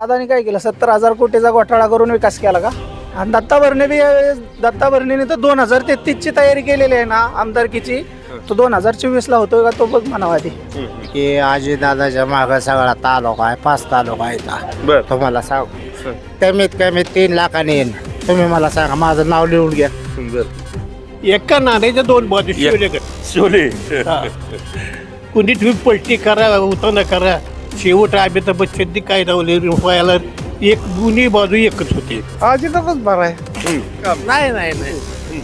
दादानी काय केलं? सत्तर हजार कोटीचा घोटाळा करून विकास केला का? आणि दत्ता भरणे बी यावेळेस दत्ता भरणेने तर दोन हजार तेहतीसची तयारी केलेली आहे ना आमदारकीची. तो दोन हजार चोवीस ला होतोय का? तो बघ म्हणावा आधी. की आजी दादाच्या माग सगळा तालुका आहे पाच तालुका आहे बर. तुम्हाला सांग. कमीत कमी तीन लाखाने येईन. तुम्ही मला सांगा माझं नाव लिहून घ्या. बर. एका नाण्याच्या दोन बाजू शिवले का शोले कुणी तुम्ही पलटी करा उताना करा. शेवट आम्ही तर बच्चंदी काय लावले व्हायला? एक दोन्ही बाजू एकच होती. आजीदादाच बरं आहे. नाही नाही नाही.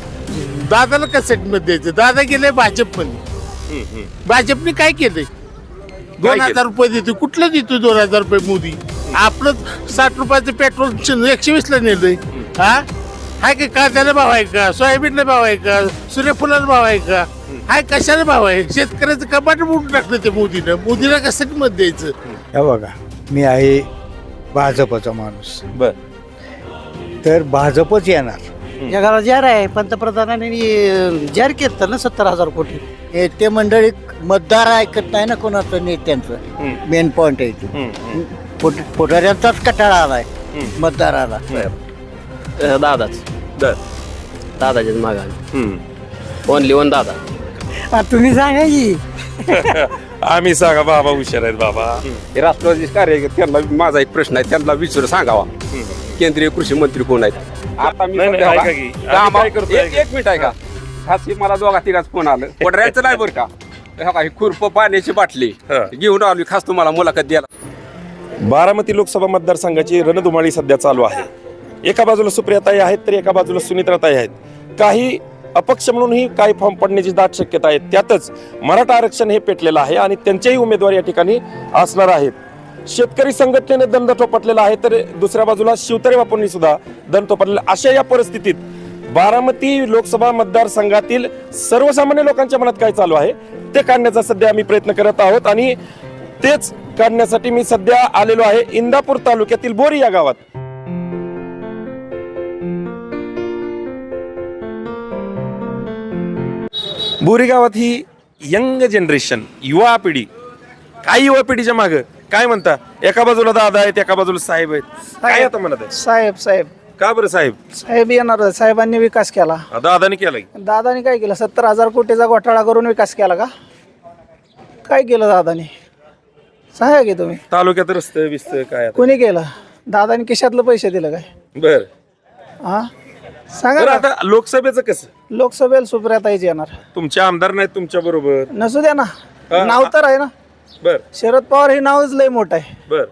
दादाला कसेटमध्ये द्यायचं. दादा गेले भाजपमध्ये. भाजपने काय केलंय? दोन केलं? हजार रुपये देतो कुठलं देतो दोन हजार रुपये मोदी? आपलं साठ रुपयाचं पेट्रोल एकशे वीसला नेलंय. हा? हाय का? कांद्याला भाव आहे का? सोयाबीनला भाव आहे का? सूर्यफुलाला भाव आहे का? हाय कशाला भाव? आहे शेतकऱ्याचं कपाट मोडून टाकलं ते मोदीनं. मोदीला कसेटमध्ये द्यायचं? हे बघा मी आहे भाजपचा माणूस. बर. तर भाजपच येणार. जगाला जार आहे. पंतप्रधानांनी जाहीर केलं ना सत्तर हजार कोटी. हे ते मंडळी मतदार ऐकत नाही ना कोणाचं नेत्यांचं. मेन पॉइंट आहे ते. पोट- पोटाऱ्यांचाच कटाळा आलाय. मतदाराला. दादाच. बर दादाच्याच मागाने ओनली वन दादा. तुम्ही सांगा की. आम्ही सांगा बाबा हुशार आहेत बाबा. हे राष्ट्रवादी कार्य त्यांना माझा एक प्रश्न आहे त्यांना विचार सांगावा. केंद्रीय कृषी मंत्री कोण आहेत? आता मी नाही, नाही, सध्या ऐका बघा, की. आम्ही कामा- काय करतोय एक ऐका. एक मिनिट आहे का खास मला दोघा तिघाच फोन आलं. पडऱ्याचं नाही बरं का? हे बघा, ही खुरप पाण्याची बाटली हा. घेऊन आली खास तुम्हाला मुलाखत द्यायला. बारामती लोकसभा मतदारसंघाची रणधुमाळी सध्या चालू आहे. एका बाजूला सुप्रियाताई आहेत तर एका बाजूला सुनित्राताई आहेत. काही अपक्ष म्हणूनही काही फॉर्म पडण्याची दाट शक्यता आहे. त्यातच मराठा आरक्षण हे पेटलेलं आहे आणि त्यांचेही उमेदवार या ठिकाणी असणार आहेत. शेतकरी संघटनेने दंड थोपटलेला आहे तर दुसऱ्या बाजूला शिवतरे बापूंनी सुद्धा दंड थोपटलेला अशा या परिस्थितीत बारामती लोकसभा मतदारसंघातील सर्वसामान्य लोकांच्या मनात काय चालू आहे? ते काढण्याचा सध्या आम्ही प्रयत्न करत आहोत आणि तेच काढण्यासाठी मी सध्या आलेलो आहे इंदापूर तालुक्यातील बोरी या गावात. बोरी गावात ही यंग जनरेशन युवा पिढी काय युवा पिढीच्या माग काय म्हणता? एका बाजूला दादा आहेत एका बाजूला साहेब आहेत. काय आता म्हणत आहे साहेब साहेब. का बरं साहेब? साहेब येणार साहेबांनी विकास केला. हा, दादाने केलंय दादानी काय केलं? सत्तर हजार कोटीचा घोटाळा करून विकास केला का? काय केलं दादानी? सांगा की तुम्ही. तालुक्यात रस्ते बिस्त काय आता? कोणी केलं? दादानी खिशातलं पैसे दिलं काय? बर. हा? सांगा ना. आता लोकसभेचं कसं? लोकसभेला सुप्रियाताईच येणार. तुमचे आमदार नाहीत तुमच्या बरोबर. नसू द्या ना. हा. नाव तर आहे ना. बर. शरद पवार हे नावच लय मोठं आहे. बर.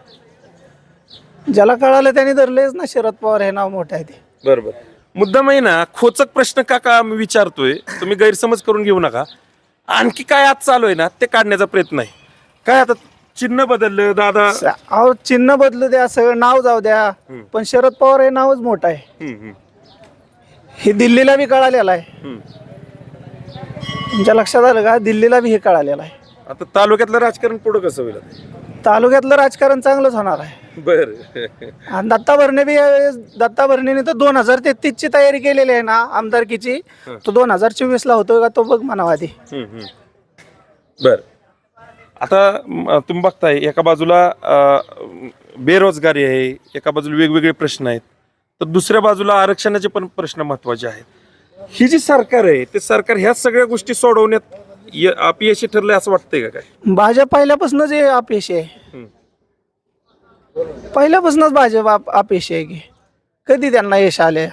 ज्याला कळालं त्यांनी धरलेच ना शरद पवार हे नाव मोठं आहे ते. बर बर मुद्दा आहे ना खोचक प्रश्न का का मी विचारतोय तुम्ही गैरसमज करून घेऊ नका. आणखी काय आज चालू आहे ना ते काढण्याचा प्रयत्न आहे. काय आता चिन्ह बदललं दादा? अहो चिन्ह बदलू द्या सगळं नाव जाऊ द्या. पण शरद पवार हे नावच मोठं आहे. हम्म, हम्म, हे दिल्लीला बी कळालेलं आहे. हम्म. तुमच्या लक्षात आलं का? दिल्लीला बी हे कळालेलं आहे. आता तालुक्यातलं राजकारण पुढं कसं होईल आता? तालुक्यातलं राजकारण चांगलंच होणार आहे. बर. आणि दत्ता भरणे बी यावेळेस दत्ता भरणेने तर दोन हजार तेहतीसची तयारी केलेली आहे ना आमदारकीची. तो दोन हजार चोवीस ला होतोय का तो बघ म्हणावा आधी. हम्म, हम्म. बर. आता म, तुम्ही बघताय एका बाजूला अ, बेरोजगारी आहे एका बाजूला वेगवेगळे प्रश्न आहेत. तर दुसऱ्या बाजूला आरक्षणाचे पण प्रश्न महत्त्वाचे आहेत. ही जी सरकार आहे ते सरकार ह्या सगळ्या गोष्टी सोडवण्यात य- अपयशी ठरलंय असं वाटतंय का काय? भाजप पहिल्यापासूनच हे अपयशी आहे. पहिल्यापासूनच भाजप आप अपयशी आहे की. कधी त्यांना यश आले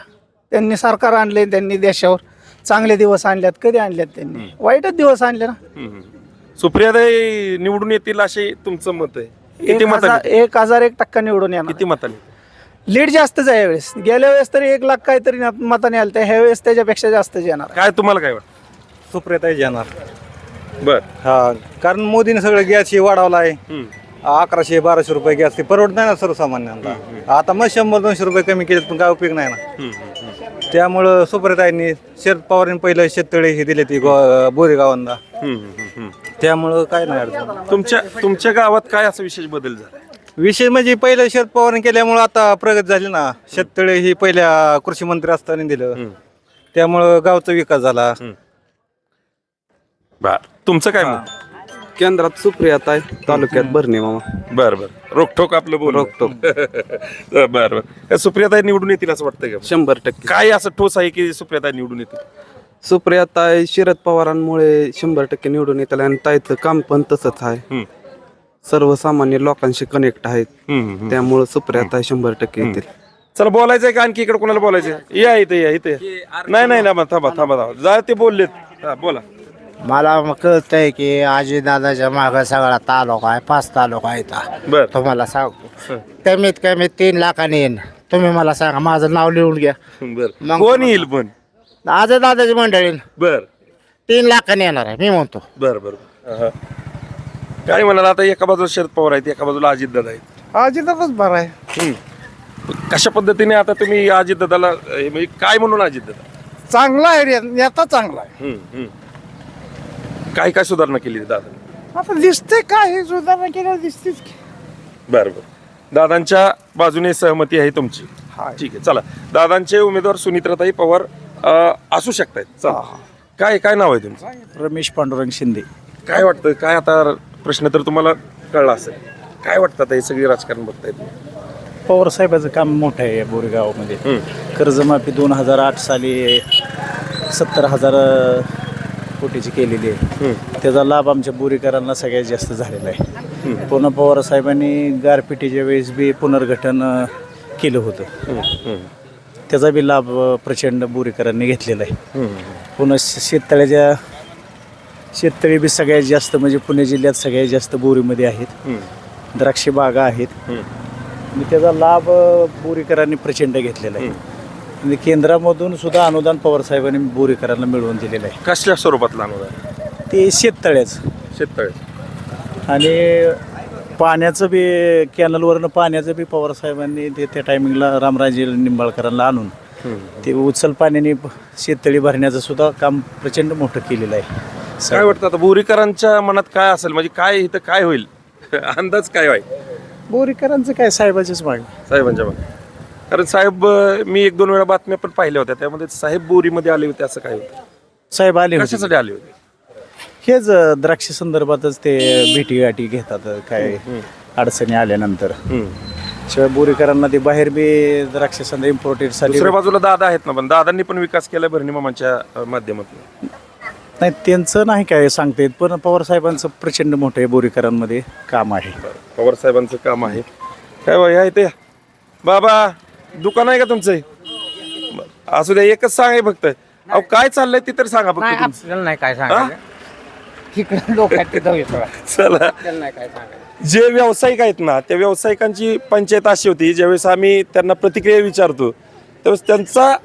त्यांनी सरकार आणले त्यांनी देशावर चांगले दिवस आणल्यात कधी आणल्यात त्यांनी? वाईटच दिवस आणले ना. सुप्रियादाई निवडून येतील असे तुमचं मत आहे? किती एक हजार मतांनी? एक हजार एक टक्का निवडून येणार. किती मतांनी? लीड जास्तच आहे यावेळेस. गेल्या वेळेस तरी एक लाख काहीतरी ना- मताने आलं ह्या वेळेस त्याच्यापेक्षा जास्तच येणार. काय तुम्हाला काय वाटतं? सुप्रियाताई येणार बर. हा कारण मोदीने सगळं गॅस हे वाढवला आहे अकराशे बाराशे रुपये गॅस ते परवडत नाही ना सर्वसामान्यांना. आता मग शंभर दोनशे रुपये कमी केले पण काय उपयोग नाही ना. त्यामुळं सुप्रियाताईंनी शरद पवारांनी पहिलं शेततळे हे दिले ती बोरी गावांना त्यामुळं काय नाही अडचण. तुमच्या तुमच्या गावात काय असं विशेष बदल झाला विशेष म्हणजे पहिलं शरद पवारांनी केल्यामुळं आता प्रगत झाली ना. शेततळे ही पहिल्या कृषी मंत्री असताना दिलं. त्यामुळं गावचा विकास झाला. बर तुमचं काय मत? केंद्रात सुप्रियात आहे तालुक्यात भरणे मामा. बर बर. रोखोक आपलं बोल रोखठोक. बर बर. सुप्रियाताई निवडून येतील असं वाटतंय का? शंभर टक्के. काय असं ठोस आहे की सुप्रियाताई निवडून येतील? सुप्रियात आहे शरद पवारांमुळे शंभर टक्के निवडून येतील आणि ताईचं काम पण तसंच आहे. हम्म. सर्वसामान्य लोकांशी कनेक्ट आहेत. त्यामुळे सुप्रियात शंभर टक्के येतील. चला बोलायचंय का आणखी इकडे कोणाला बोलायचं या इथे या इथे. नाही नाही थांबा थांबा थांबा थांबा. जा ते बोललेत. हा, बोला. मला मग कळतंय की आजी दादाच्या माग सगळा तालुका आहे पाच तालुका आहे बर. तुम्हाला सांगतो. कमीत कमी तीन लाखाने येईन. तुम्ही मला सांगा माझं नाव लिहून घ्या. बर. मग- कोण येईल पण? आज दादाची मंडळी बर. तीन लाखाने येणार आहे मी म्हणतो. बर बर. हा. काय म्हणाला आता एका बाजूला शरद पवार आहेत एका बाजूला अजित दादा आहेत. अजितच बरं आहे. हम्म. कशा पद्धतीने आता तुम्ही अजित दादाला म्हणजे काय म्हणून अजित दादा? चांगला आहे नेता चांगला आहे. काय काय सुधारणा केली दादा आता दिसते काय हे सुधारणा केल्यावर दिसतेच की. बरं बरं. दादांच्या बाजूने सहमती आहे तुमची. ठीक आहे चला. दादांचे उमेदवार सुनित्राताई पवार अ, असू शकतायत. चला. काय काय नाव आहे तुमचं? रमेश पांडुरंग शिंदे. काय वाटतं काय आता प्रश्न तर तुम्हाला कळला असेल. काय वाटतं आता हे सगळे राजकारण बघतायत? पवार साहेबाचं काम मोठं आहे या बोरेगावमध्ये. कर्जमाफी दोन हजार आठ साली सत्तर हजार कोटीची केलेली आहे. त्याचा लाभ आमच्या बोरीकरांना सगळ्यात जास्त झालेला आहे. पुन्हा पवार साहेबांनी गारपिटीच्या वेळेस बी पुनर्गठन केलं होतं. त्याचा बी लाभ प्रचंड बोरीकरांनी घेतलेला आहे. पुन्हा शेततळ्याच्या शेततळी बी सगळ्यात जास्त म्हणजे पुणे जिल्ह्यात सगळ्यात जास्त बोरीमध्ये आहेत. द्राक्षे बागा आहेत. आणि त्याचा लाभ अ, बोरीकरांनी प्रचंड घेतलेला आहे. आणि केंद्रामधून सुद्धा अनुदान पवार साहेबांनी बोरीकरांना मिळवून दिलेलं आहे. कसल्या स्वरूपातला अनुदान? ते शेततळ्याच. शेततळे. आणि पाण्याचं बी कॅनलवरनं पाण्याचं बी पवार साहेबांनी ते त्या टायमिंगला रामराजे निंबाळकरांना आणून ते उचल पाण्याने शेततळी भरण्याचं सुद्धा काम प्रचंड मोठं केलेलं आहे. काय वाटतं आता बोरीकरांच्या मनात काय असेल? म्हणजे काय इथं काय होईल? अंदाज काय आहे? बोरीकरांचं काय साहेबाचीच मागणी साहेबांच्या मनात कारण साहेब मी एक दोन वेळा बातम्या पण पाहिल्या होत्या. त्यामध्ये साहेब बोरीमध्ये आले होते असं काय होतं? साहेब आले होते. कशासाठी आले होते? हेच द्राक्ष संदर्भातच ते भेटी गाठी घेतात काय अडचणी आल्यानंतर. शिवाय बोरीकरांना ते बाहेर बी द्राक्ष संदर्भ इम्पोर्टेडसाठी दुसऱ्या बाजूला दादा आहेत ना पण दादांनी पण विकास केला भरणी मामाच्या अ, माध्यमातून. नाही त्यांचं नाही काय सांगता येत पण पवार साहेबांचं प्रचंड मोठं आहे बोरीकरांमध्ये काम आहे. पवार साहेबांचं काम आहे. काय बाई आहे ते? बाबा दुकान आहे का तुमचं? बरं. असू द्या एकच सांगाय फक्त. अहो काय चाललंय ते तर सांगा फक्त तुमचं. आपल्याला नाही काय? सांगायचं. तिकडे लोक आहेत तिथं येतो चला. आपल्याला नाही काय सांगायचं. जे व्यावसायिक आहेत ना त्या व्यावसायिकांची पंचायत अशी होती ज्यावेळेस आम्ही त्यांना प्रतिक्रिया विचारतो त्यावेळेस त्यांचा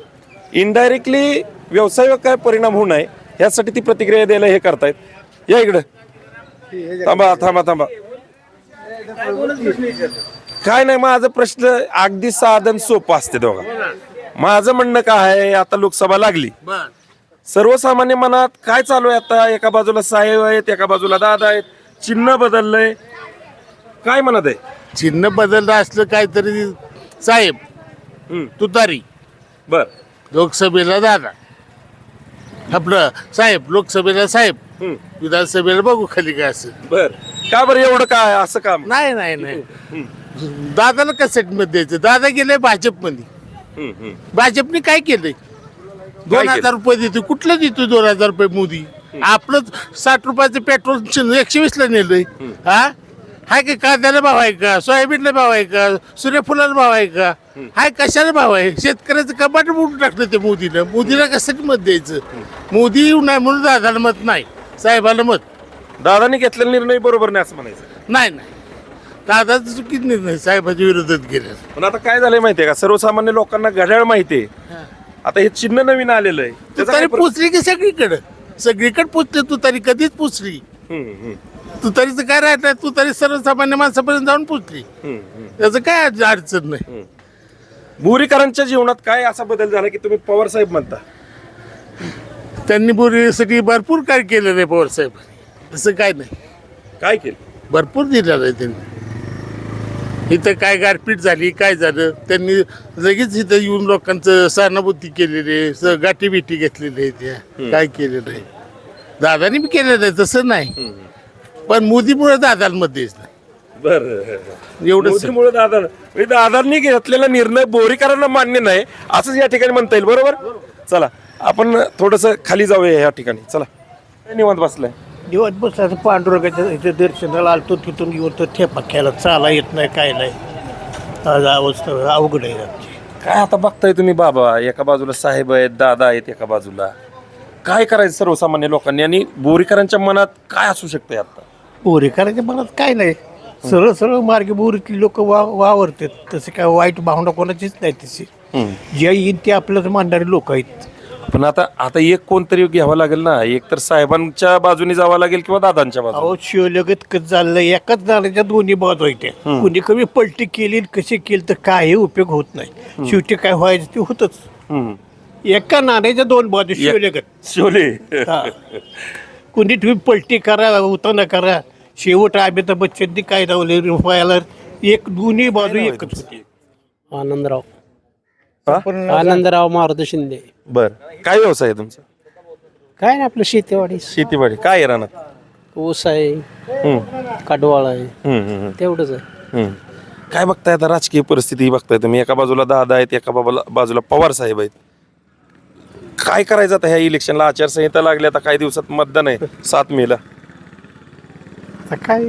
इनडायरेक्टली व्यवसायावर काय परिणाम होऊ नये यासाठी ती प्रतिक्रिया द्यायला हे करतायत. या इकडं. थांबा थांबा थांबा. काय नाही माझा प्रश्न अगदी साधन सोपं असते दोघा. माझं म्हणणं काय आहे आता लोकसभा लागली. सर्वसामान्य मनात काय चालू आहे आता? एका बाजूला साहेब आहेत एका बाजूला दादा आहेत. चिन्ह बदललंय. काय म्हणत आहे? चिन्ह बदललं असलं काहीतरी साहेब हम्म. तुतारी. बर. लोकसभेला दादा आपलं साहेब लोकसभेला साहेब हम्म. विधानसभेला बघू खाली काय असेल. बर. का बरं एवढं काय असं काम? नाही नाही नाही. दादाला कसेटमध्ये द्यायचं? दादा गेले भाजपमध्ये. भाजपने काय केलंय? दोन केलं? हजार रुपये देतो कुठलं देतो दोन हजार रुपये मोदी? आपलं साठ रुपयाचं पेट्रोल एकशे वीस ला नेलंय हा? हाय का कांद्याला भाव आहे का? सोयाबीनला भाव आहे का? सूर्यफुलाला भाव आहे का? हाय कशाला भाव आहे? शेतकऱ्याचं कपाट मोडून टाकलं ते मोदीनं. मोदीला कशासाठी मत द्यायचं? मोदी येऊ नाही म्हणून दादाला मत नाही. साहेबाला मत. दादानी घेतलेला निर्णय बरोबर नाही असं म्हणायचं. नाही नाही. दादाचं चुकीच निर्णय साहेबाच्या विरोधात गेले पण आता काय झालंय माहितीये का? सर्वसामान्य लोकांना घड्याळ माहितीये आता हे चिन्ह नवीन आलेलं आहे. तू त्याचा तरी काय फरक- पोचली की सगळीकडे? सगळीकडे पोचले तू तरी कधीच पोचली हम्म, हम्म, तू तरीच काय राहत नाही तू तरी सर्वसामान्य माणसापर्यंत जाऊन पोचली. त्याचं काय अड- अडचण नाही. भुरीकरांच्या जीवनात काय असा बदल झाला की तुम्ही पवार साहेब म्हणता? त्यांनी बोरीसाठी भरपूर काय केलेलं आहे पवार साहेब. तसं काय नाही. काय केलं? भरपूर दिलेलं आहे त्यांनी. इथं काय गारपीट झाली काय झालं? त्यांनी लगेच इथं येऊन लोकांचं सहानुभूती केलेली आहे स- गाठी बिठी घेतलेली आहे त्या. काय केलेलं आहे? दादानी बी केलेलं आहे तसं नाही. पण मोदीमुळे दादांमध्येच नाही. बर. एवढंच मोदीमुळे दादा म्हणजे दादांनी घेतलेला निर्णय बोरीकरांना मान्य नाही असंच या ठिकाणी म्हणता येईल. बरोबर? चला आपण थोडस खाली जाऊया या ठिकाणी. चला. काय निवांत बसलाय? दिवस बसायचं पांडुरंगाच्या इथे दर्शनाला आलतो तिथून येऊन तो ठेपा खेळायला चाला येत नाही काय नाही. आज अवस्था अवघड आहे आमची काय आता बघताय तुम्ही बाबा? एका बाजूला साहेब आहेत दादा आहेत एका बाजूला. काय करायचं सर्वसामान्य लोकांनी? आणि बोरीकरांच्या मनात काय असू शकतंय आता? बोरी करायच्या मनात काय नाही. सरळ सरळ मार्गे बोरीतली लोक वा वावरतात. तसे काय वाईट भावना कोणाचीच नाही तशी. जे येईल ते आपल्याच मांडणारे लोक आहेत. पण आता आता एक कोणतरी घ्यावं लागेल ना? एक तर साहेबांच्या बाजूने जावं लागेल किंवा दादांच्या बाजूने? अहो शिवलगत कसं चाललं एकाच नाण्याच्या दोन्ही बाजू आहेत त्या. कुणी कमी पलटी केली आणि कशी केली तर काही उपयोग होत नाही. शेवटी काय व्हायचं ते होतच. हम्म. एका नाण्याच्या दोन बाजू शिवलगत. हा. कुणी तुम्ही पलटी करा उताना करा. शेवट अमिताभ बच्चननी काय लावले रुपयाला एक दोन्ही बाजू एकच होती. आनंदराव. हा? आनंदराव मारुती शिंदे. बर. काय व्यवसाय आहे तुमचा? काय नाही आपलं शेतीवाडी. शेतीवाडी. काय आहे रानात? ऊस आहे हम्म. कडवाळ आहे. हम्म, हम्म, तेवढंच आहे. हम्म. काय बघताय आता राजकीय परिस्थिती बघताय तुम्ही? एका बाजूला दादा आहेत एका बाबाला बाजूला पवार साहेब आहेत. काय करायचं आता ह्या इलेक्शनला? आचारसंहिता लागली आता काही दिवसात मतदान आहे सात मेला. आता काय?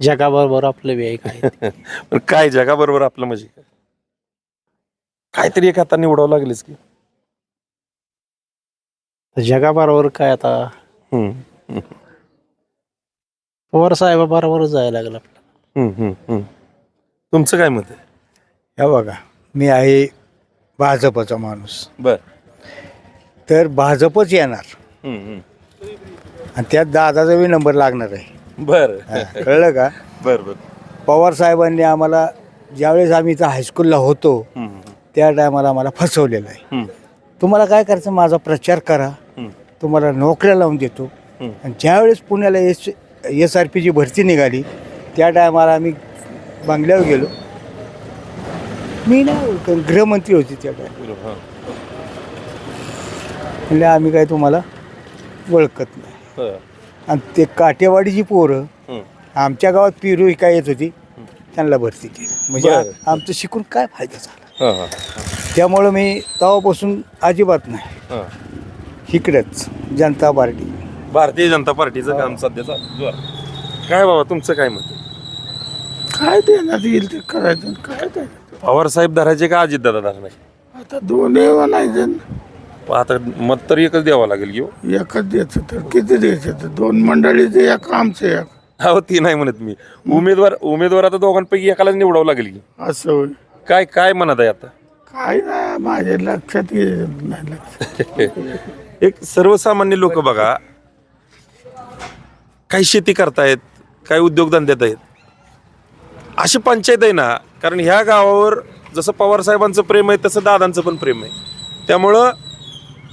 जगाबरोबर आपलं बी आहे. काय पण काय जगाबरोबर आपलं म्हणजे? काय? काहीतरी एक आता निवडावं लागलीच की. जगाबरोबर काय आता? हम्म, पवार साहेबाबरोबर जायला लागलं आपलं. हम्म, हम्म, हम्म. तुमचं काय मत आहे? हे बघा मी आहे भाजपचा माणूस. बर. तर भाजपच येणार. हम्म, हम्म. आणि त्यात दादाचा बी नंबर लागणार आहे. बर. हा, कळलं का? बर बर. पवार साहेबांनी आम्हाला ज्यावेळेस आम्ही इथं हायस्कूलला होतो हम्म, त्या टायमाला आम्हाला फसवलेलं आहे. हम्म, तुम्हाला काय करायचं? माझा प्रचार करा. हम्म. तुम्हाला नोकऱ्या लावून देतो. हम्म. आणि ज्यावेळेस पुण्याला एस एस आर पीची भरती निघाली त्या टायमाला आम्ही बंगल्यावर गेलो. मी ओळखत, गृहमंत्री होती त्या टायमाला. हा. म्हणजे आम्ही काय तुम्हाला ओळखत नाही. आणि ते काटेवाडीची पोरं. आमच्या गावात पिरू काय येत होती त्यांना भरती केली. म्हणजे बरं. आमचं शिकून काय फायदा झाला? हा, हा, त्यामुळं मी तेव्हापासून अजिबात नाही. हा. इकडंच जनता पार्टी. भारतीय जनता पार्टीचं काम सध्याचा जोर. काय बाबा तुमचं काय मत? आहे? काय देण्यात येईल ते करायचं काय काय पवार साहेब धरायचे का अजित दादा धरणार? आता दोन्ही म्हणायचं. आता मत तर एकच द्यावं लागेल घेऊ एकच द्यायचं तर किती द्यायचं तर दोन मंडळीचे एक आमचं एक. हो ती नाही म्हणत मी. उमेदवार उमेदवार आता दोघांपैकी एकालाच निवडावं लागेल की. असं होय. काय काय म्हणत आहे आता? काय नाही माझ्या लक्षात येत नाही लक्षात. एक सर्वसामान्य लोक बघा. काही शेती करतायत काही उद्योगधंद्यात आहेत. अशी पंचायत आहे ना कारण ह्या गावावर जसं पवार साहेबांचं प्रेम आहे तसं दादांचं पण प्रेम आहे. त्यामुळं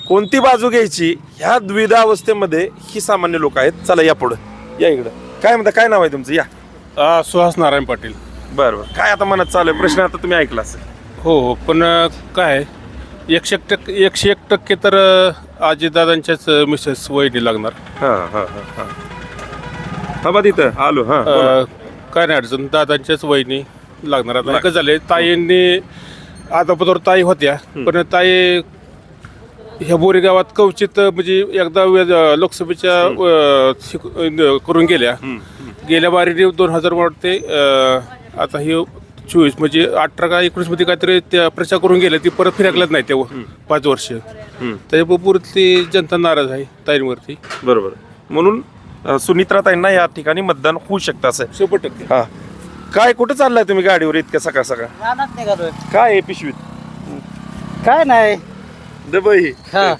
कोणती बाजू घ्यायची? ह्या द्विधा अवस्थेमध्ये ही सामान्य लोक आहेत. चला या पुढं. या इकडं. काय म्हणता काय नाव आहे तुमचं? या. सुहास नारायण पाटील. बरं बरं. काय आता मनात चालू आहे? प्रश्न आता तुम्ही ऐकला असेल. हो हो. पण अ, काय? एकशे एक टक्के एकशे एक टक्के तर आजीदादांच्याच मिसेस वहिनी लागणार. हां हां हां हां. हा बा तिथं आलो हां बोला. काय नाही अडचण. दादांच्याच वहिनी लागणार. आता झाले. ताईंनी आता पदर ताई होत्या. पण ताई ह्या बोरी गावात कवचित म्हणजे एकदा वे- लोकसभेच्या अ, शिक- अ, करून गेल्या. गेल्या बारीने दोन हजार वाटते अ, आता ही चोवीस म्हणजे अठरा का एकोणीसमध्ये काहीतरी त्या प्रचार करून गेल्या ती परत फिरकल्याच नाही तेव्हा पाच वर्ष. त्याच्यापुरती जनता नाराज आहे ताईंवरती. बरोबर. म्हणून अ, सुनित्राताईंना या ठिकाणी मतदान होऊ शकतं असं. आहे. शंभर टक्के. हा. काय कुठं चाललाय तुम्ही गाडीवर इतक्या सकाळ सकाळ? रानात निघालोय. काय आहे पिशवीत? काय नाही. दबई. हा.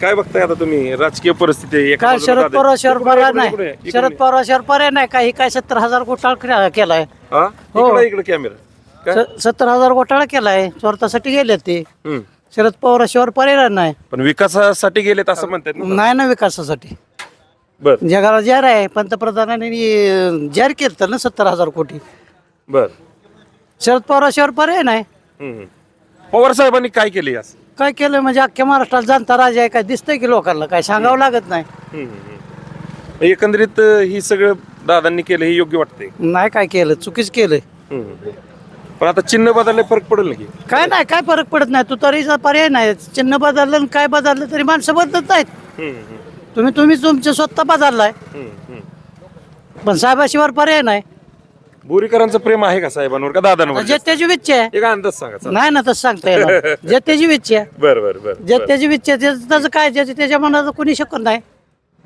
काय बघताय आता तुम्ही? राजकीय परिस्थिती आहे. एका काय बाजूला शरद दादा- पवार इकडे- इकडे- इकडे- नाही. इकडे- शरद पवार शहर पर्याय नाही. काही काय सत्तर हजार घोटाळा केलाय. हा? हो. इकडे इकडे कॅमेरा काय? स- सत्तर हजार घोटाळा केलाय. स्वार्थासाठी गेले ते. हम्म. शरद पवार शहर पर्याय नाही. पण विकासासाठी गेलेत असं म्हणतात ना. नाही ना विकासासाठी. बर. जगाला जाहीर आहे पंतप्रधानांनी जाहीर केलं ना सत्तर हजार कोटी. बर. शरद पवार शहर पर्याय नाही. हम्म. पवार साहेबांनी काय केले असं काय केलं म्हणजे अख्ख्या महाराष्ट्रात जनता राजा आहे काय दिसतंय की लोकांना काय? सांगावं लागत नाही. एकंदरीत अं, ही सगळं दादांनी केलं हे योग्य वाटतंय. नाही काय केलं? चुकीच केलंय हम्म. पण आता चिन्ह बदलले फरक पडेल की? काय नाही काय फरक पडत नाही. तू तरीचा पर्याय नाही चिन्ह बदललं आणि काय बदललं तरी माणसं बदलत नाहीत. तुम्ही तुम्ही तुमचे स्वतः बदललाय. पण साहेबाशिवाय पर्याय नाही. बोरीकरांचं प्रेम आहे का साहेबांवर का दादांवर? जे त्याची इच्छा आहे. एक अंदाज सांगा चला. नाही ना तसं सांगता येणार. जे त्याची इच्छा आहे. बर बर बर जे बर. त्याची त्याचं त्याचं काय ज्याच्या त्याच्या मनाचं कोणी शकत नाही.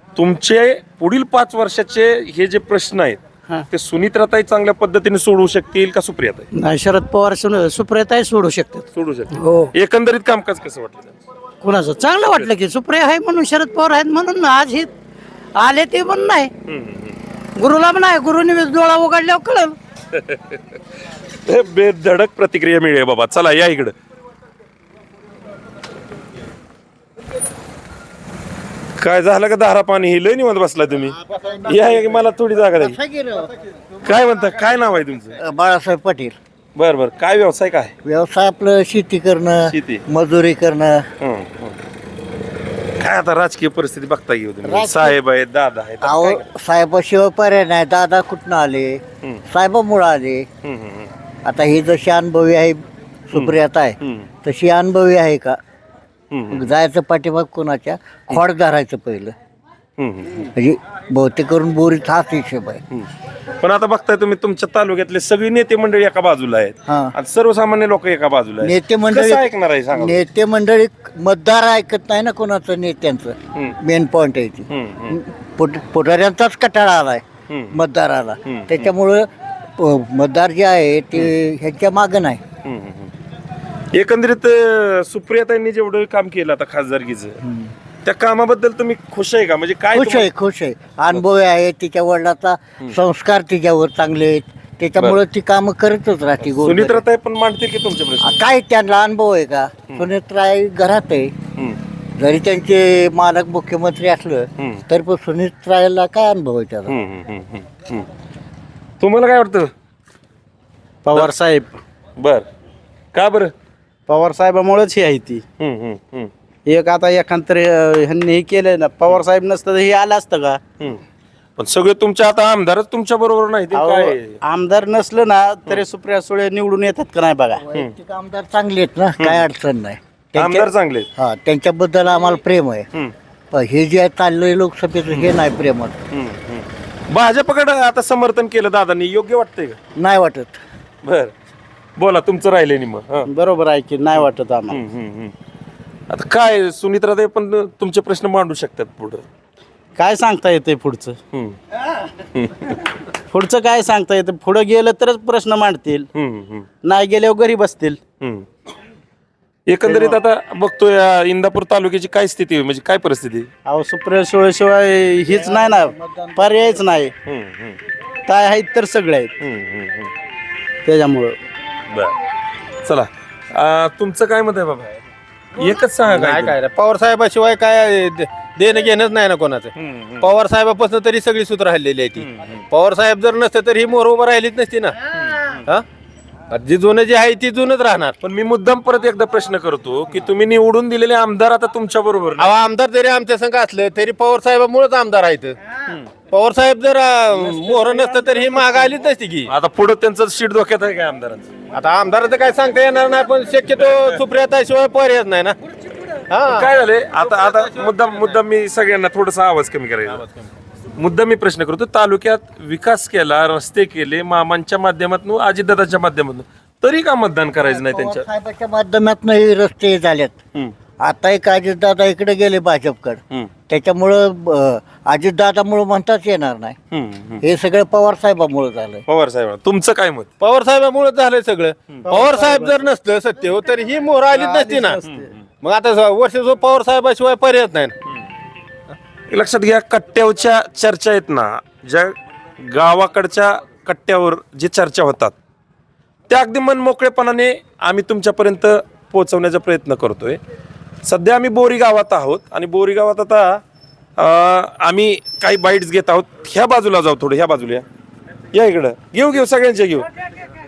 तुमचे पुढील पाच वर्षाचे हे जे प्रश्न आहेत हा. ते सुनित्राताई चांगल्या पद्धतीने सोडवू शकतील का सुप्रियाताई? नाही शरद पवार सुन- सुप्रियाताई सोडू शकतात. सोडू शकतील. हो. एकंदरीत कामकाज कसं वाटलं त्यांचं? कुणाचं? चांगलं वाटलं की सुप्रिया आहे म्हणून शरद पवार आहेत म्हणून आज हे आले ते म्हणून नाही. हम्म, हम्म, गुरुला पण नाही गुरुने डोळा उघडल्यावर कळलं. हे बेधडक प्रतिक्रिया मिळेल बाबा. चला या इकडं. काय झालं का दारा पाणी? हे लय निवांत बसला तुम्ही. या या, मला थोडी जागा द्या. काय म्हणता? काय नाव आहे तुमचं? बाळासाहेब पाटील. बर बर. काय व्यवसाय काय? व्यवसाय आपलं शेती करणं शेती. मजुरी करणं. हं, हं. काय आता राजकीय परिस्थिती बघता येऊ तुम्ही राजकीय- साहेब आहेत दादा आहेत आता अहो काय करायचं? साहेबाशिवाय पर्याय नाही दादा कुठनं आले हम्म. साहेबामुळं आले. आता ही जशी अनुभवी आहे सुप्रियाता आहे हम्म. तशी अनुभवी आहे का हम्म, जायचं पाठीमाग कोणाच्या खोड धरायचं पहिलं. म्हणजे बहुतेक करून बोरीत हाच हिशोब आहे. पण आता बघताय तुम्ही तुमच्या तालुक्यातले सगळी नेते मंडळी एका बाजूला आहेत. हा. आणि सर्वसामान्य लोक एका बाजूला आहेत. नेते मंडळी कसं ऐकणार आहे सांगा नेते मंडळी मतदार ऐकत नाही ना कोणाचं नेत्यांचं. मेन पॉइंट आहे ती. पोट पुढाऱ्यांचाच कटाळा आलाय हं. मतदाराला. त्याच्यामुळं मतदार जे आहे ते ह्याच्या मागं नाही. एकंदरीत अं, सुप्रियाताईंनी जेवढं काम केलं आता खासदारकीचं त्या कामाबद्दल तुम्ही खुश आहे का? म्हणजे काय खुश आहे खुश आहे. अनुभवी आहे तिच्या वडिलाचा संस्कार तिच्यावर चांगले आहेत. त्याच्यामुळं ती कामं करतच राहते सुनित्राताई पण मांडते की तुमचे प्रश्न? काय त्यांना अनुभव आहे का? सुनेत्राई घरात आहे. जरी त्यांचे मालक मुख्यमंत्री असलं. तर पण सुनेत्राईला काय अनुभव आहे त्याचा. तुम्हाला काय वाटतं? पवार साहेब. बर. का बरं? पवार साहेबामुळेच ही आहे ती. हं, हं, हं, एक आता एखांतर ह्यांनी हे केलं ना पवार साहेब नसतं तर हे आलं असतं का? हं. पण सगळे तुमचे आता आमदारच तुमच्या बरोबर नाही ते अहो, काय? आमदार नसलं ना तरी सुप्रिया सुळे निवडून येतात का नाही बघा? वैयक्तिक आमदार चांगले आहेत ना काय अडचण नाही. त्यांच्या- आमदार चांगले आहेत. हा त्यांच्याबद्दल आम्हाला प्रेम आहे. हं, पण हे जे आहे चाललंय लोकसभेचं हे नाही प्रेमत हं, हं. भाजपकडे आता समर्थन केलं दादांनी योग्य वाटतंय का? नाही वाटत. बर. बोला तुमचं राहिले निम हं, बरोबर आहे की नाही वाटत आम्हाला. आता काय सुनित्राताई पण तुमचे प्रश्न मांडू शकतात पुढं. काय सांगता येते पुढचं? पुढचं काय सांगता येतं? पुढं गेलं तरच प्रश्न मांडतील. नाही गेल्यावर घरी बसतील. एकंदरीत आता बघतोय या इंदापूर तालुक्याची काय स्थिती आहे म्हणजे काय परिस्थिती? अहो सुप्रिया हीच नाही ना पर्यायच नाही. काय आहेत तर सगळे आहेत. त्याच्यामुळं. बर. चला. तुमचं काय मत आहे बाबा? एकच सांगा काय काय काय रे, पवार साहेबाशिवाय काय दे- देणं घेणंच नाही ना कोणाचं. पवार साहेबापासून तरी सगळी सूत्र हल्लेली आहे ती. पवार साहेब जर नसते तर ही मोर उभं राहिलीच नसती ना. हा. जी जुनं जे आहे ती जुनच राहणार. पण मी मुद्दाम परत एकदा प्रश्न करतो की तुम्ही निवडून दिलेले आमदार आता तुमच्या बरोबर अहो आमदार जरी आमच्या संघ असलं तरी पवार साहेबामुळेच आमदार आहेत. पवार साहेब जर मोहर नसतं तर ही महाग आलीच नसती की. आता पुढे त्यांचं सीट धोक्यात आहे काय आमदारांचं? आता आमदाराचं काय सांगता येणार नाही पण शक्यतो सुप्रियाताशिवाय पर्यायच नाही ना. हा. काय झाले आता आता मुद्दाम मुद्दाम मी सगळ्यांना थोडासा आवाज कमी करायचा. मुद्दा मी प्रश्न करतो तालुक्यात विकास केला रस्ते केले मामांच्या माध्यमातून अजितदादाच्या माध्यमातून तरी का मतदान करायचं नाही त्यांच्या? साहेबाच्या माध्यमातून हे रस्ते झालेत. आता एक अजितदादा इकडे गेले भाजपकडे. त्याच्यामुळं अ, अजितदादामुळं म्हणताच येणार नाही. हं, सगळं पवार साहेबामुळं झालंय. पवार साहेब तुमचं काय मत? पवार साहेबामुळे झालंय सगळं. पवार साहेब जर नसलं सत्य हो तर ही मोहर आलीच नसती ना. मग आता स- वर्ष जो पवार साहेबाशिवाय पर्यायच नाही ना. लक्षात घ्या कट्ट्यावरच्या चर्चा आहेत ना ज्या गावाकडच्या कट्ट्यावर जी चर्चा होतात त्या अगदी मन मोकळेपणाने आम्ही तुमच्यापर्यंत पोहोचवण्याचा प्रयत्न करतोय. सध्या आम्ही बोरी गावात आहोत आणि बोरी गावात आता आम्ही काही बाईट्स घेत आहोत. ह्या बाजूला जाऊ थोडं ह्या बाजूला या. या इकडं. घेऊ घेऊ सगळ्यांचे घेऊ.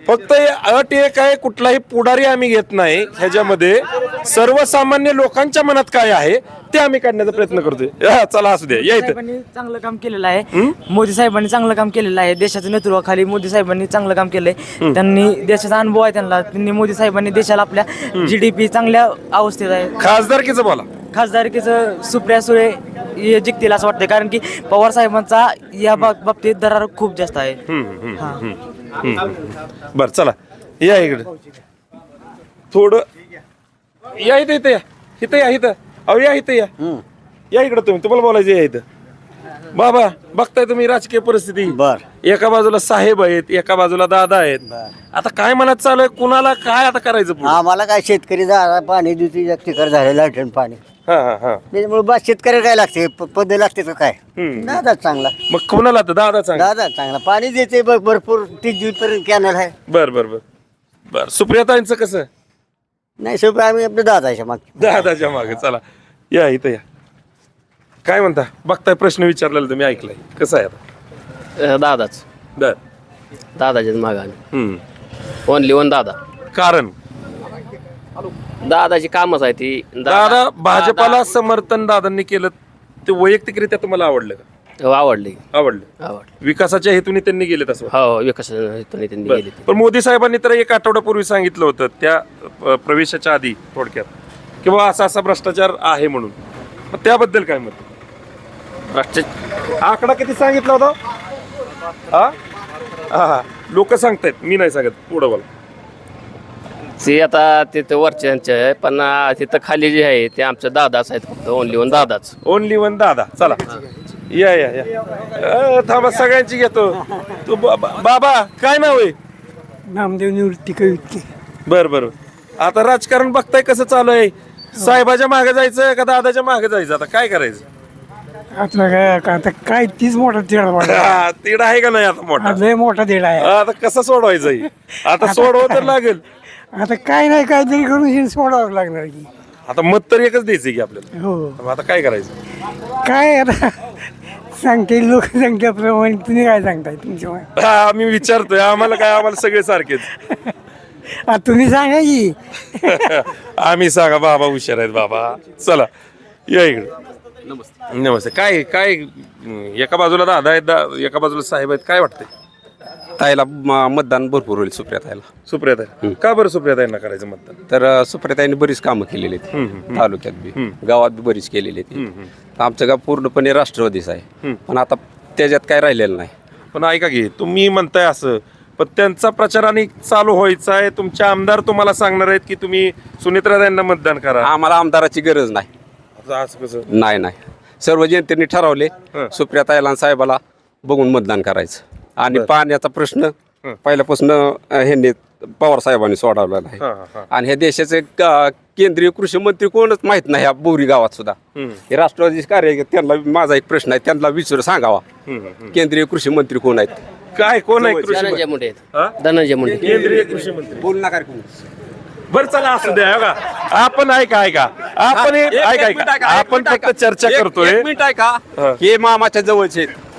फक्त अट एक आहे कुठलाही पुढारी आम्ही घेत नाही ह्याच्यामध्ये. सर्वसामान्य लोकांच्या मनात काय आहे ते आम्ही काढण्याचा प्रयत्न करतोय. हा, चला असू द्या या इथं. साहेबांनी चांगलं काम केलेलं आहे. मोदी साहेबांनी चांगलं काम केलेलं आहे. देशाच्या नेतृत्वाखाली मोदी साहेबांनी चांगलं काम केलंय. त्यांनी देशाचा अनुभव आहे त्यांना. त्यांनी मोदी साहेबांनी देशाला आपल्या जीडीपी चांगल्या अवस्थेत आहे. खासदारकीचं बोला. खासदारकीचं सुप्रिया सुळे हे जिंकतील असं वाटतंय. कारण की पवार साहेबांचा या बाब- बाबतीत दरार खूप जास्त आहे. हा. बर चला. या इकडे. थोडं या इथं इथं या. इथं या इथं. अहो या इथं या. या इकडे तुम्ही. तुम्हाला बोलायचं या इथं. बाबा बघताय तुम्ही राजकीय परिस्थिती. बर. एका बाजूला साहेब आहेत एका बाजूला दादा आहेत. आता काय मनात चालू आहे? कुणाला काय आता करायचं पुढं? आम्हाला काय शेतकरी झाला पाणी दुधी जागतिकर झालेलं अडचण पाणी. हा हा हा. त्याच्यामुळे बा शेतकऱ्याला काय लागते प- पद लागते का काय? दादा चांगला. मग कुणाला आता? दादा सांग दादा चांगला. पाणी देते ब- भरपूर तीस जून पर्यंत कॅनल आहे. बर बर बर. बर. सुप्रियाताईंचं कसं? नाही शेवटी आम्ही आपल्या दादाच्या माग. दादाच्या मागे. चला. या इथं या. काय म्हणता? बघताय प्रश्न विचारलेला तुम्ही ऐकलाय. कसं आहे आता? दादाच. बर दादाच्याच मागाने हम्म. ओनली वन दादा. कारण? दादाची कामच आहे ती. दादा भाजपाला समर्थन दादांनी केलं. ते वैयक्तिकरित्या तुम्हाला आवडलं का? आवडली. आवडलं. आवडली. विकासाच्या हेतूने त्यांनी गेले तसं हो विकास त्यांनी बरं. पण मोदी साहेबांनी तर एक आठवड्यापूर्वी सांगितलं होतं त्या अ, प्रवेशाच्या आधी थोडक्यात किंवा असा असा भ्रष्टाचार आहे म्हणून. मग त्याबद्दल काय मत आकडा किती सांगितला होता? हा? हा लोक सांगतायत मी नाही सांगत पुढं बोला. ते आता तिथं वरच्यांचे आहे पण तिथं खाली जे आहे ते आमच्या दादाच आहेत फक्त ओनली वन दादाच. ओनली वन दादा. चला. या या या. अ, थांबा सगळ्यांची घेतो. तू बा- बा- बाबा काय नाव आहे? नामदेव निवृत्ती कवितके बर बर. आता राजकारण बघताय कसं चालू आहे? साहेबाच्या मागे जायचं का दादाच्या मागे जायचं? आता काय करायचं? आता काय आता काय तीच मोठा तिळा हा, तीड आहे का नाही आता मोठा? लय मोठा दिडा आहे. आता कसं सोडवायचं हे? आता सोडव तर लागेल. आता काय नाही काहीतरी करून हे सोडावं लागणार की आता मत तर एकच द्यायचं की आपल्याला? हो. मग आता काय करायचं? काय आता? सांगते लोकसंख्याप्रमाणे तुम्ही काय सांगताय तुमच्या हा, आम्ही विचारतोय आम्हाला काय आम्हाला सगळे सारखेच. आता तुम्ही सांगा की. आम्ही सांगा बाबा हुशार आहेत बाबा. चला या इकडे. नमस्ते. काय काय अं, एका बाजूला दादा आहेत दा- एका बाजूला साहेब आहेत काय वाटतंय? ताईला म- मतदान भरपूर होईल सुप्रियाताईला सुप्रियाताई का बरं सुप्रियाताईंना करायचं मतदान? तर अ, सुप्रियाताईंनी बरीच कामं केलेली आहेत. तालुक्यात बी. गावात बी बरीच केलेली आहेत. आमचं गाव पूर्णपणे राष्ट्रवादीच आहे. पण आता त्याच्यात काय राहिलेलं नाही. पण ऐका की तुम्ही म्हणताय असं पण त्यांचा प्रचार आणि चालू व्हायचा आहे. तुमचे आमदार तुम्हाला सांगणार आहेत की तुम्ही सुनित्राताईंना मतदान करा. आम्हाला आमदाराची गरज नाही. आता असं कसं? नाही नाही. सर्व जनतेने ठरवले सुप्रियाताईला आणि साहेबाला बघून मतदान करायचं. आणि पाण्याचा प्रश्न पहिल्यापासून ह्यांनी पवार साहेबांनी सोडवलेला आहे. आणि ह्या देशाचे केंद्रीय कृषी मंत्री कोणच माहीत नाही ह्या बोरी गावात सुद्धा. हे. राष्ट्रवादी कार्य त्यांना माझा एक प्रश्न आहे त्यांना विचार सांगावा. केंद्रीय कृषी मंत्री कोण आहेत? काय कोण आहे कृषी धनंजय मुंडे धनंजय मुंडे. केंद्रीय कृषी मंत्री. बोल नका बरं चला असू द्या हो का? आपण ऐका ऐका. आपण ऐका ऐका. आपण फक्त चर्चा करतोय. एक मिनिट ऐका. हा. हे मामाच्या जवळचे आहेत.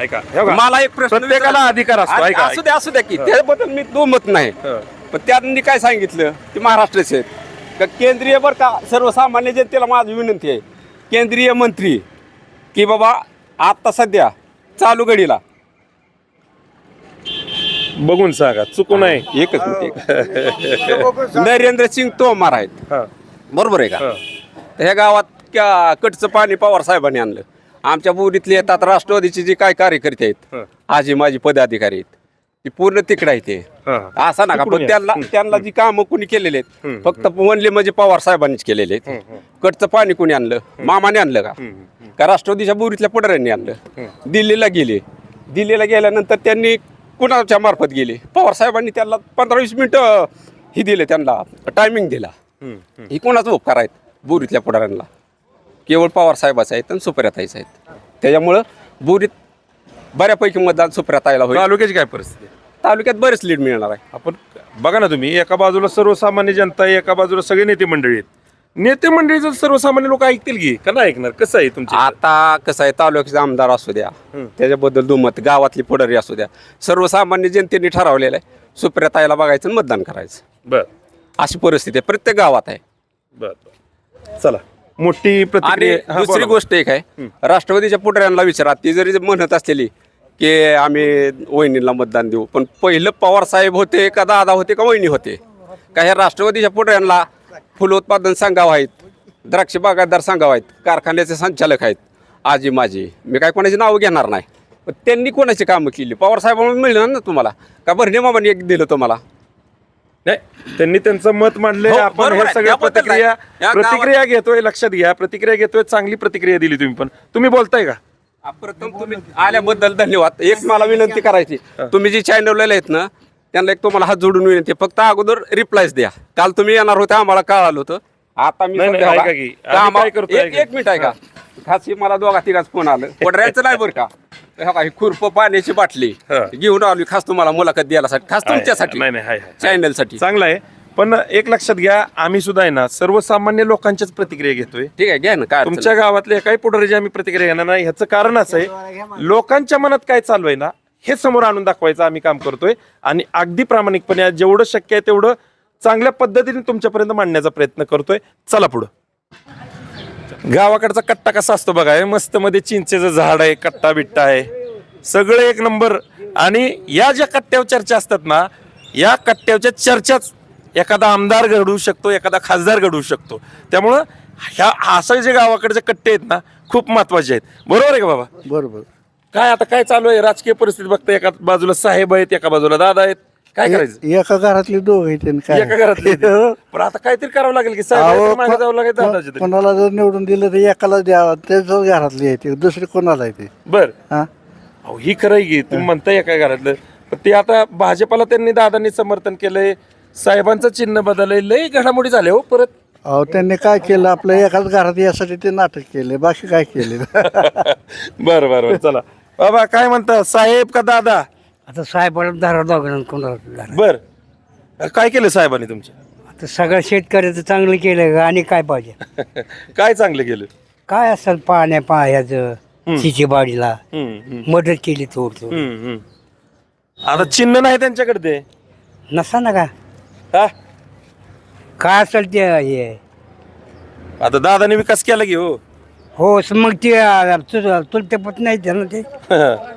ऐका हे बघा. मला एक प्रश्न प्रत्येकाला. अधिकार असतो ऐका असू द्या असू द्या की त्याबद्दल मी दुमत नाही हं. पण त्यांनी काय सांगितलं ते महाराष्ट्राचे आहेत का केंद्रीय बरं का सर्वसामान्य जनतेला माझी विनंती आहे केंद्रीय मंत्री की बाबा आता सध्या चालू घडीला बघून सांगा चुकू नाही एकच मिनिट एक. नरेंद्र सिंग तोमार आहेत हा. बरोबर आहे का हा. तर ह्या गावात क्या कटचं पाणी पवार साहेबांनी आणलं आमच्या बोरीतले येतात राष्ट्रवादीचे जे काय कार्यकर्ते आहेत. आजी माझी पदाधिकारी आहेत ती पूर्ण तिकडे आहे ते. असं नका पण. त्यांना त्यांना जी कामं कुणी केलेली आहेत फक्त म्हणले म्हणजे पवार साहेबांनीच केलेले आहेत. कटचं पाणी कुणी आणलं? मामाने आणलं का? का राष्ट्रवादीच्या बोरीतल्या पुढाऱ्यांनी आणलं? दिल्लीला गेले. दिल्लीला गेल्यानंतर त्यांनी कुणाच्या मार्फत गेले? पवार साहेबांनी त्यांना पंधरा वीस मिनिटं ही दिले त्यांना टायमिंग दिला. ही कोणाचा उपकार आहेत बोरीतल्या पुढाऱ्यांना? केवळ पवार साहेबाचं आहेत आणि सुप्रियाताईचं आहेत. त्याच्यामुळं बोरीत बऱ्यापैकी मतदान सुप्रियाताईला होईल. तालुक्याची काय परिस्थिती? आहे? तालुक्यात बरेच लीड मिळणार आहे. आपण बघा ना तुम्ही एका बाजूला सर्वसामान्य जनता आहे एका बाजूला सगळे नेते मंडळी आहेत. नेते मंडळीचं सर्वसामान्य लोक ऐकतील की? का नाही ऐकणार? कसं आहे तुमचे? आता कसं आहे तालुक्याचे आमदार असू द्या त्याच्याबद्दल दुमत गावातली पुढारी असू द्या सर्वसामान्य जनतेने ठरवलेलं आहे सुप्रियाताईला बघायचं आणि मतदान करायचं. बर. अशी परिस्थिती आहे. प्रत्येक गावात आहे. बर बर. चला. मोठी आणि प्रतिक्रिया हा, दुसरी बोला. गोष्ट एक आहे. राष्ट्रवादीच्या पुढाऱ्यांना विचारा. ती जरी म्हणत असलेली की आम्ही वहिनीला मतदान देऊ पण पहिलं पवार साहेब होते का दादा होते का वहिनी होते? का ह्या राष्ट्रवादीच्या पुढाऱ्यांना फुलोत्पादन संघाव आहेत? द्राक्ष बागायतदार संघाव आहेत? कारखान्याचे संचालक आहेत? आजी माझी मी काय कोणाची नावं घेणार नाही. पण त्यांनी कोणाची कामं केली? पवार साहेबांना मिळणार ना तुम्हाला? का भरणे मामाने एक दिलं तुम्हाला? नाही त्यांनी त्यांचं मत मांडले हो, आपण बरोबर हे आहे. सगळ्या त्याबद्दल प्रतिक्रिया आहे. या गावात- प्रतिक्रिया घेतोय लक्षात घ्या. प्रतिक्रिया घेतोय चांगली प्रतिक्रिया दिली तुम्ही पण. तुम्ही बोलताय का? प्रथम तुम्ही आल्याबद्दल धन्यवाद. एक मला विनंती करायची. तुम्ही जी चॅनलला आहेत ना त्यांना एक तुम्हाला हात जोडून विनंती. आहे. फक्त अगोदर रिप्लायच द्या. काल तुम्ही येणार होते आम्हाला कळालं होतं. आता मी नाही, नाही, सध्या ऐका बघा, की. का आम्ही आम्हाला- काय करतोय, एक ऐका. एक मिनिट आहे का खास मला दोघा तिघाच फोन आलं. पोटऱ्यांचं नाही बरं का? हे बघा, ही खुरप पाण्याची बाटली. हा. घेऊन आली खास तुम्हाला मुलाखत द्यायला खास आहे. तुमच्यासाठी. नाही. चॅनलसाठी चांगलं आहे. पण एक लक्षात घ्या आम्ही सुद्धा आहे ना सर्वसामान्य लोकांच्याच प्रतिक्रिया घेतोय. ठीक आहे घ्या ना काय अडचण तुमच्या गावातल्या काही पुढारीची आम्ही प्रतिक्रिया घेणार नाही ह्याचं कारण असं आहे लोकांच्या मनात काय चालू आहे ना हे समोर आणून दाखवायचं आम्ही काम करतोय. आणि अगदी प्रामाणिकपणे आज जेवढं शक्य आहे तेवढं चांगल्या पद्धतीने तुमच्यापर्यंत मांडण्याचा प्रयत्न करतोय. चला पुढं. गावाकडचा कट्टा कसा असतो बघा हे मस्त मध्ये चिंचेचं झाड आहे कट्टा बिट्टा आहे. सगळं एक नंबर. आणि या ज्या कट्ट्यावर चर्चा असतात ना या कट्ट्यावरच्या चर्चाच एखादा आमदार घडवू शकतो एखादा खासदार घडवू शकतो. त्यामुळं ह्या असं जे गावाकडचे कट्टे आहेत ना खूप महत्त्वाचे आहेत. बरोबर आहे का बाबा? बरोबर. काय आता काय चालू आहे? राजकीय परिस्थिती बघता एका बाजूला साहेब आहेत एका बाजूला दादा आहेत. काय करायचं? एका घरातले दोघ आहेत आणि काय? एका घरातले पण आता काहीतरी करावं लागेल की साहेब मागे जावं लागेल दादाच्या तरी. कोणाला जर निवडून दिलं तर एकाला द्यावं. त्याच घरातली आहे ते दुसरी कोणाला आहे ते? बर. हा? अहो ही खरं आहे की तुम्ही म्हणताय एका घरातलं. पण ते आता भाजपाला त्यांनी दादांनी समर्थन केलंय. साहेबांचं चिन्ह बदललंय. लय घडामोडी झाले हो परत. अहो त्यांनी काय केलं? आपलं एकाच घरात यासाठी ते नाटक केले बाकी काय केले बर बर बर. चला. बाबा काय म्हणता? साहेब का दादा? आता साहेबाला दारा दोघांना कोणाला बर. काय केलं साहेबांनी तुमच्या आता सगळं शेतकऱ्याचं चांगलं केलं आणि काय पाहिजे? काय चांगलं केलं? काय असेल पाण्या पायाचं बाडीला हम्म, हम्म, मदत केली थोड थोड हम्म, हम्म. आता चिन्ह नाही त्यांच्याकडे ते? नसा ना का? हा? काय असेल ते हे? आता दादाने विकास केला की हो? हो स- मग ते तुलते पत नाही ते ना ते?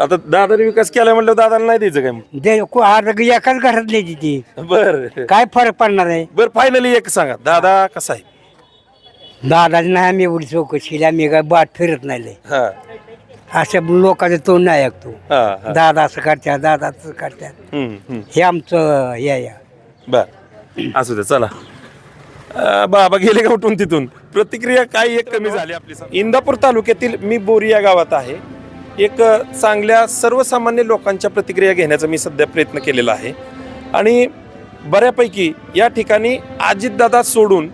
आता दादाने विकास केला म्हणलं दादाला नाही द्यायचं काय? दे को- एकाच घरातली आहे ती बर. काय फरक पडणार आहे? बर फायनली एक सांगा. दादा कसा आहे? दादाची नाही आम्ही एवढी चौकशी आम्ही काय बाट फिरत नाही लय. हा. अशा लोकांचं तोंड नाही ऐकतो हा हा. दादा असं करत्या दादा असं करत्या हम्म, हम्म. हे आमचं हे या बर. असू दे चला. अं, बाबा गेले का उठून तिथून? प्रतिक्रिया काय एक कमी झाली आपली? इंदापूर तालुक्यातील मी बोरी या गावात आहे. एक चांगल्या सर्वसामान्य लोकांच्या प्रतिक्रिया घेण्याचा मी सध्या प्रयत्न केलेला आहे. आणि बऱ्यापैकी या ठिकाणी अजितदादा सोडून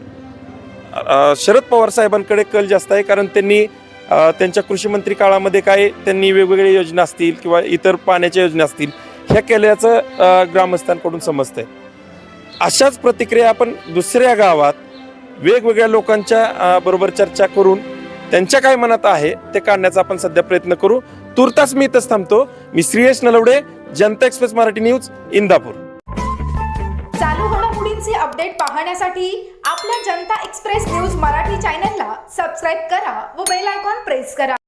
शरद पवार साहेबांकडे कल जास्त आहे. कारण त्यांनी त्यांच्या कृषीमंत्री काळामध्ये काय त्यांनी वेगवेगळ्या योजना असतील किंवा इतर पाण्याच्या योजना असतील ह्या केल्याचं ग्रामस्थांकडून समजतंय. अशाच प्रतिक्रिया आपण दुसऱ्या गावात वेगवेगळ्या लोकांच्या बरोबर चर्चा करून त्यांच्या काय मनात आहे ते काढण्याचा आपण सध्या प्रयत्न करू. तुर्तास मी इथंच थांबतो. मी श्रीयश नलवडे जनता एक्सप्रेस मराठी न्यूज इंदापूर. चालू घडामोडींचे अपडेट पाहण्यासाठी आपल्या जनता एक्सप्रेस न्यूज मराठी चॅनलला सबस्क्राईब करा व बेल आयकॉन प्रेस करा.